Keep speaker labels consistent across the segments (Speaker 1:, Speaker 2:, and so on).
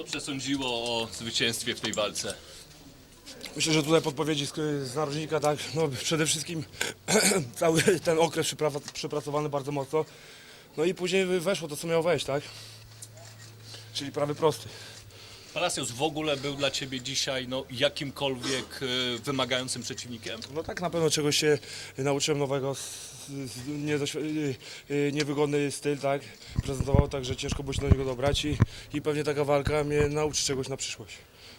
Speaker 1: Co przesądziło o zwycięstwie w tej walce?
Speaker 2: Myślę, że tutaj podpowiedzi z, narożnika, tak, no przede wszystkim cały ten okres przepracowany bardzo mocno. No i później weszło to, co miało wejść, tak? Czyli prawy prosty.
Speaker 1: Palacios w ogóle był dla Ciebie dzisiaj no, jakimkolwiek e, wymagającym przeciwnikiem?
Speaker 2: No tak, na pewno czegoś się nauczyłem nowego, y, y, niewygodny styl, tak, prezentował, tak, że ciężko było się do niego dobrać i, i pewnie taka walka mnie nauczy czegoś na przyszłość.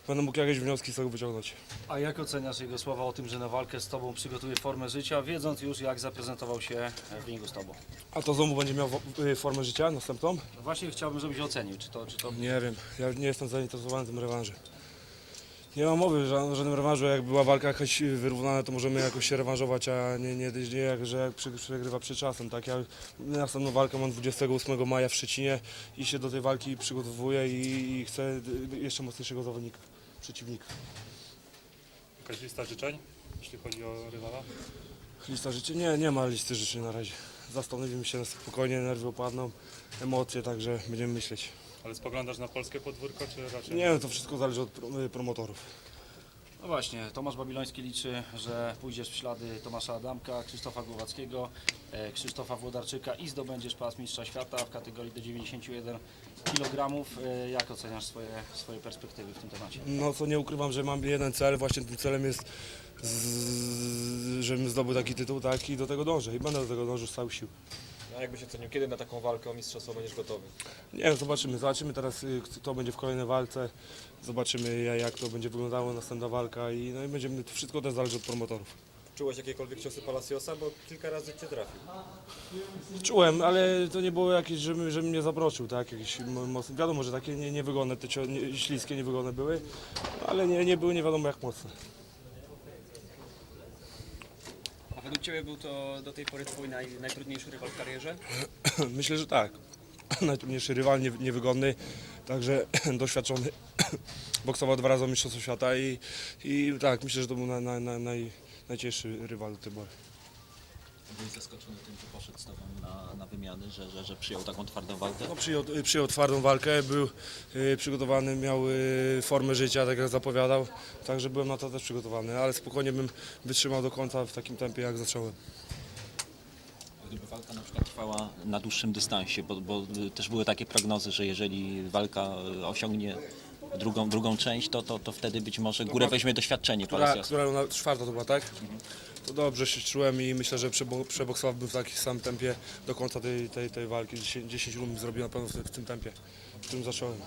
Speaker 2: Będę mógł jakieś wnioski z tego wyciągnąć.
Speaker 3: A jak oceniasz jego słowa o tym, że na walkę z Tobą przygotuje formę życia, wiedząc już jak zaprezentował się w ringu z Tobą?
Speaker 2: A to znowu będzie miał wo- y, formę życia następną?
Speaker 3: No właśnie chciałbym, żebyś ocenił, czy to, czy to
Speaker 2: Nie wiem, ja nie jestem zainteresowany tym rewanżem. Nie mam mowy o żadnym rewanżu, jak była walka jakaś wyrównana, to możemy jakoś się rewanżować, a nie, nie, nie jak, że jak przy- przegrywa przed czasem. Tak? Ja następną walkę mam 28 maja w Szczecinie i się do tej walki przygotowuję i, i chcę y, jeszcze mocniejszego zawodnika, przeciwnika.
Speaker 4: Jakaś lista życzeń, jeśli chodzi o rywala?
Speaker 2: Lista życzeń? Nie, nie ma listy życzeń na razie. Zastanowimy się spokojnie, nerwy opadną, emocje, także będziemy myśleć.
Speaker 4: Ale spoglądasz na polskie podwórko, czy raczej?
Speaker 2: Nie to wszystko zależy od pro- promotorów.
Speaker 3: No właśnie, Tomasz Babiloński liczy, że pójdziesz w ślady Tomasza Adamka, Krzysztofa Głowackiego, e, Krzysztofa Włodarczyka i zdobędziesz pas mistrza świata w kategorii do 91 kg. E, Jak oceniasz swoje, swoje perspektywy w tym temacie?
Speaker 2: No co nie ukrywam, że mam jeden cel, właśnie tym celem jest, z, żebym zdobył taki tytuł, tak i do tego dążę i będę do tego dążył z całych sił.
Speaker 5: A jakbyś ocenił, kiedy na taką walkę o mistrzostwo będziesz gotowy?
Speaker 2: Nie zobaczymy, zobaczymy teraz y, kto będzie w kolejnej walce, zobaczymy ja- jak to będzie wyglądało następna walka i, no i będziemy, to wszystko też zależy od promotorów.
Speaker 5: Czułeś jakiekolwiek ciosy Palaciosa, bo kilka razy cię trafił.
Speaker 2: Czułem, ale to nie było jakieś, żebym, żebym mnie zabroczył, tak, jakieś mo- mocne, wiadomo, że takie nie, niewygodne, te cio- nie, śliskie, niewygodne były, ale nie, nie były nie wiadomo jak mocne.
Speaker 6: Według Ciebie był to do tej pory Twój naj, najtrudniejszy rywal w karierze?
Speaker 2: Myślę, że tak. Najtrudniejszy rywal, nie- niewygodny, także doświadczony. Boksował dwa razy o Mistrzostwo Świata i, i tak, myślę, że to był na, na, na, naj, najcięższy rywal do tej pory.
Speaker 7: Byłeś zaskoczony tym, że poszedł z Tobą na, na wymiany, że, że, że przyjął taką twardą walkę?
Speaker 2: No, przyjął, przyjął twardą walkę, był y, przygotowany, miał y, formę życia, tak jak zapowiadał, także byłem na to też przygotowany, ale spokojnie bym wytrzymał do końca w takim tempie, jak zacząłem.
Speaker 7: Gdyby walka na przykład trwała na dłuższym dystansie, bo, bo y, też były takie prognozy, że jeżeli walka y, osiągnie drugą, drugą część, to, to, to wtedy być może górę weźmie doświadczenie
Speaker 2: Która, która czwarta to była, tak? To dobrze się czułem i myślę, że przebo- przeboksowałbym w takim samym tempie do końca tej, tej, tej walki. 10, 10 rund zrobił na pewno w, w tym tempie, w którym zacząłem.